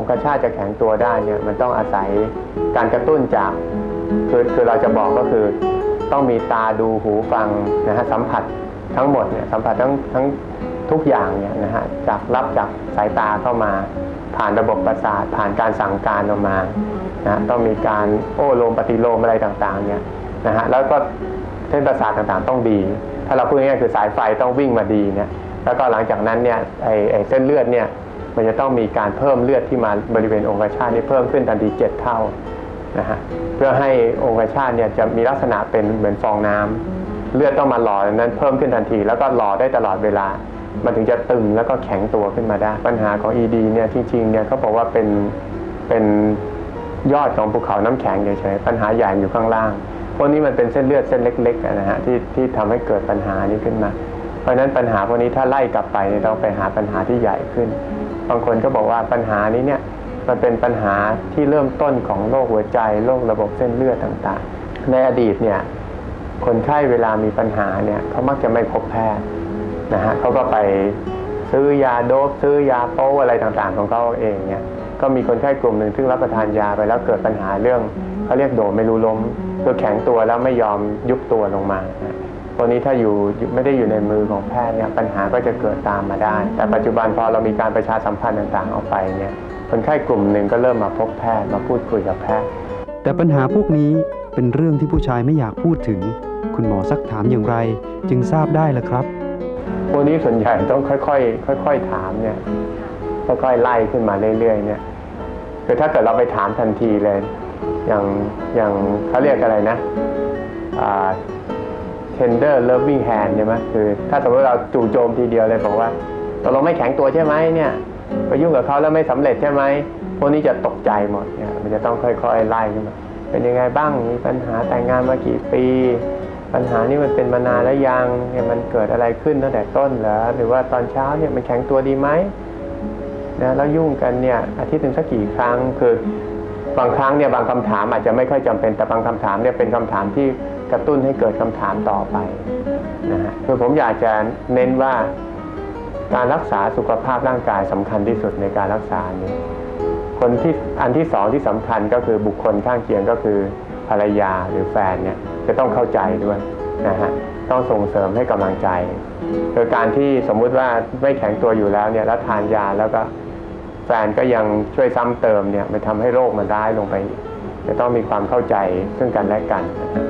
องคชาตจะแข็งตัวได้เนี่ยมันต้องอาศัยการกระตุ้นจากคือคือเราจะบอกก็คือต้องมีตาดูหูฟังนะฮะสัมผัสทั้งหมดเนี่ยสัมผัสทั้งทั้งทุกอย่างเนี่ยนะฮะจากรับจากสายตาเข้ามา ผ่านระบบประสาทผ่านการสั่งการออกมานะฮะต้องมีการโอ้โลมปฏิโลมอะไรต่างๆเนี่ยนะฮะแล้วก็เส้นประสาทต่างๆต้องดี ถ้าเราพูดง่ายๆคือสายไฟต้องวิ่งมาดีเนี่ยแล้วก็หลังจากนั้นเนี่ยไอไอเส้นเลือดเนี่ย มันจะต้องมีการเพิ่มเลือดที่มาบริเวณองคชาตนี่เพิ่มขึ้นทันทีเจ็ดเท่านะฮะเพื่อให้องคชาตเนี่ยจะมีลักษณะเป็นเหมือนฟองน้ำเลือดต้องมาหล่อนั้นเพิ่มขึ้นทันที แล้วก็หล่อได้ตลอดเวลา มันถึงจะตึงแล้วก็แข็งตัวขึ้นมาได้ ปัญหาของ ED เนี่ยจริงๆเนี่ยเขาบอกว่าเป็นเป็นยอดของภูเขาน้ำแข็งเฉยๆปัญหาใหญ่อยู่ข้างล่างพวกนี้มันเป็นเส้นเลือดเส้นเล็กๆนะฮะที่ที่ทำให้เกิดปัญหานี้ขึ้นมา เพราะฉะนั้นปัญหาพวกนี้ถ้าไล่กลับไปเนี่ยต้องไปหาปัญหาที่ใหญ่ขึ้น บางคนก็บอกว่าปัญหานี้เนี่ยมันเป็นปัญหาที่เริ่มต้นของโรคหัวใจโรคระบบเส้นเลือดต่างๆ ในอดีตเนี่ยคนไข้เวลามีปัญหาเนี่ยเขามักจะไม่พบแพทย์นะฮะเขาก็ไปซื้อยาโดบซื้อยาโป้อะไรต่างๆ ของเขาเองเนี่ยก็มีคนไข้กลุ่มหนึ่งซึ่งรับประทานยาไปแล้วเกิดปัญหาเรื่องเขาเรียกโดไม่รู้ล้มคือแข็งตัวแล้วไม่ยอมยุบตัวลงมา นะตัวนี้ถ้าอยู่ไม่ได้อยู่ในมือของแพทย์เนี่ยปัญหาก็จะเกิดตามมาได้ แต่ปัจจุบันพอเรามีการประชาสัมพันธ์ต่างๆออกไปเนี่ยคนไข้กลุ่มหนึ่งก็เริ่มมาพบแพทย์มาพูดคุยกับแพทย์ แต่ปัญหาพวกนี้เป็นเรื่องที่ผู้ชายไม่อยากพูดถึง คุณหมอซักถามอย่างไร จึงทราบได้ละครับพวกนี้ส่วนใหญ่ต้องค่อยๆค่อย ๆ ถามเนี่ยค่อยๆไล่ขึ้นมาเรื่อยๆเนี่ยคือถ้าเกิดเราไปถามทันทีเลย อย่างอย่างเขาเรียกอะไรนะอ่า tender loving hand ใช่ไหมคือ ถ้าสมมติเราจู่โจมทีเดียวเลยบอกว่าตกลงไม่แข็งตัวใช่ไหมเนี่ยไปยุ่งกับเขาแล้วไม่สำเร็จใช่ไหมพวกนี้จะตกใจหมดเนี่ยมันจะต้องค่อยๆไล่ขึ้นมาเป็นยังไงบ้างมีปัญหาแต่งงานมากี่ปี ปัญหานี้มันเป็นมานานแล้วยังเนี่ยมันเกิดอะไรขึ้นตั้งแต่ต้นเหรอหรือว่าตอนเช้าเนี่ยมันแข็งตัวดีไหมนะแล้วยุ่งกันเนี่ยอาทิตย์หนึ่งสักกี่ครั้งคือบางครั้งเนี่ยบางคำถามอาจจะไม่ค่อยจำเป็นแต่บางคำถามเนี่ยเป็นคำถามที่ กระตุ้นให้เกิดคำถามต่อไปนะฮะคือผมอยากจะเน้นว่าการรักษาสุขภาพร่างกายสำคัญที่สุดในการรักษานี้คนที่อันที่สองที่สำคัญก็คือบุคคลข้างเคียงก็คือภรรยาหรือแฟนเนี่ยจะต้องเข้าใจด้วยนะฮะต้องส่งเสริมให้กำลังใจคือการที่สมมุติว่าไม่แข็งตัวอยู่แล้วเนี่ยแล้วทานยาแล้วก็แฟนก็ยังช่วยซ้ำเติมเนี่ยมันทำให้โรคมันร้ายลงไปจะต้องมีความเข้าใจซึ่งกันและกันนะ